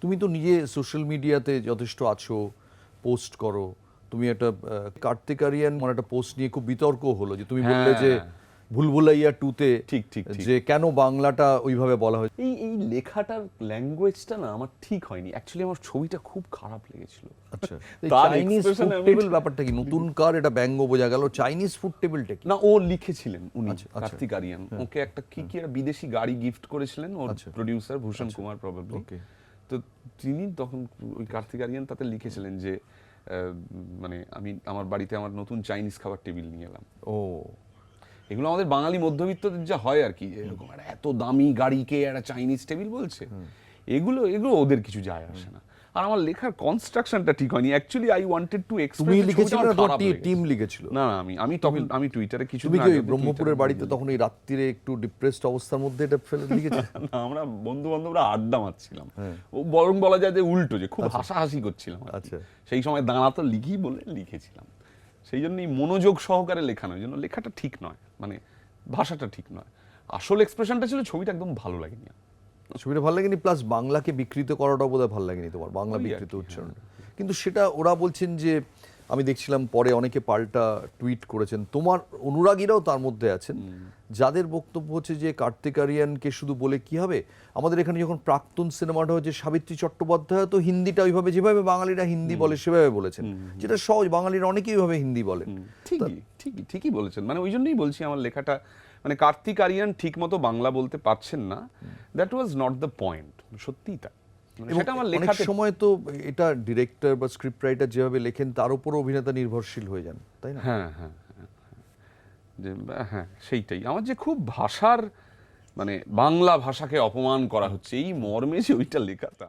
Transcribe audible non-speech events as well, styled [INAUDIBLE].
তুমি তো নিজে সোশ্যাল মিডিয়াতে যথেষ্ট আছো পোস্ট করো। তুমি একটা কার্তিক আরিয়ান মানে একটা পোস্ট নিয়ে খুব বিতর্ক হলো যে তুমি বললে যে হ্যাঁ। ভুলভুলাইয়া টুতে ঠিক, ঠিক। যে কেন বাংলাটা ওইভাবে বলা হয় এই এই লেখাটার ল্যাঙ্গুয়েজটা না আমার ঠিক হয়নি। অ্যাকচুয়ালি আমার ছবিটা খুব খারাপ লেগেছিল। আচ্ছা। চাইনিজ ফুড টেবিল ব্যাপারটা কি? নতুন কার এটা ব্যঙ্গ বোঝা গেল? চাইনিজ ফুড টেবিলটা কি? না ও লিখেছিলেন উনি আচ্ছা, আচ্ছা। কার্তিক আরিয়ান ওকে একটা কি কি একটা বিদেশি গাড়ি গিফট করেছিলেন ওর আচ্ছা। Producer Bhushan Kumar probably Okay. তো তিনি তখন ওই কার্তিক আরিয়ান তাতে লিখেছিলেন যে মানে আমি আমার বাড়িতে আমার নতুন চাইনিজ খাবার টেবিল নিয়ে এলাম। ও। এগুলো আমাদের বাঙালি মধ্যবিত্তদের যা হয় আর কি এরকম একটা এত দামি গাড়িকে একটা চাইনিজ টেবিল বলছে। এগুলো এগুলো ওদের কিছু যায় আসে না। আর আমার লেখার কনস্ট্রাকশনটা ঠিক হয়নি। অ্যাকচুয়ালি আই ওয়ান্টেড টু তুমি লিখেছিলে না টিম লিখেছিল? না না আমি আমি তখন আমি টুইটারে কিছু তুমি কি ব্রহ্মপুরের বাড়িতে তখন এই রাত্রিরে একটু ডিপ্রেসড অবস্থার মধ্যে এটা ফেলে [LAUGHS] লিখেছিলে? না আমরা বন্ধু বান্ধবরা আড্ডা মারছিলাম। হ্যাঁ। ও বরং বলা যায় যে উল্টো যে খুব হাসাহাসি করছিলাম আচ্ছা। সেই সময় দাঁড়া তো লিখি বলে লিখেছিলাম। সেই জন্যই মনোযোগ সহকারে লেখানো জন্য লেখাটা ঠিক নয়। মানে ভাষাটা ঠিক নয়। আসল এক্সপ্রেশনটা ছিল ছবিটা একদম ভালো লাগেনি আমার। ছবিটা ভালো লাগেনি প্লাস বাংলাকে বিকৃত করাটাও বোধহয় ভালো লাগেনি তোমার বাংলা বিকৃত হ্যাঁ। উচ্চারণ। কিন্তু সেটা ওরা বলছেন যে আমি দেখছিলাম পরে অনেকে পাল্টা টুইট করেছেন। তোমার অনুরাগীরাও তার মধ্যে আছেন যাদের বক্তব্য হচ্ছে যে কার্তিক আরিয়ানকে শুধু বলে কি হবে? আমাদের এখানে যখন প্রাক্তন সিনেমাটা হচ্ছে সাবিত্রী চট্টোপাধ্যায় তো হিন্দিটা ওইভাবে যেভাবে বাঙালিরা হিন্দি বলে সেভাবে বলেছেন। যেটা সহজ বাঙালিরা অনেকেই ওইভাবে হিন্দি বলেন ঠিকই ঠিকই ঠিকই বলেছেন। মানে ওই জন্যই বলছি আমার লেখাটা মানে কার্তিক আরিয়ান ঠিক মতো বাংলা বলতে পারছেন না। That was not the point সত্যিই তাই মানে সেটা আমার সময় তো এটা ডিরেক্টর বা স্ক্রিপ্ট রাইটার যেভাবে লেখেন তার উপর অভিনেতা নির্ভরশীল হয়ে যান তাই না হ্যাঁ হ্যাঁ হ্যাঁ, হ্যাঁ। যে হ্যাঁ সেইটাই আমার যে খুব ভাষার মানে বাংলা ভাষাকে অপমান করা হচ্ছে এই মর্মে যে ওইটা লেখা তা।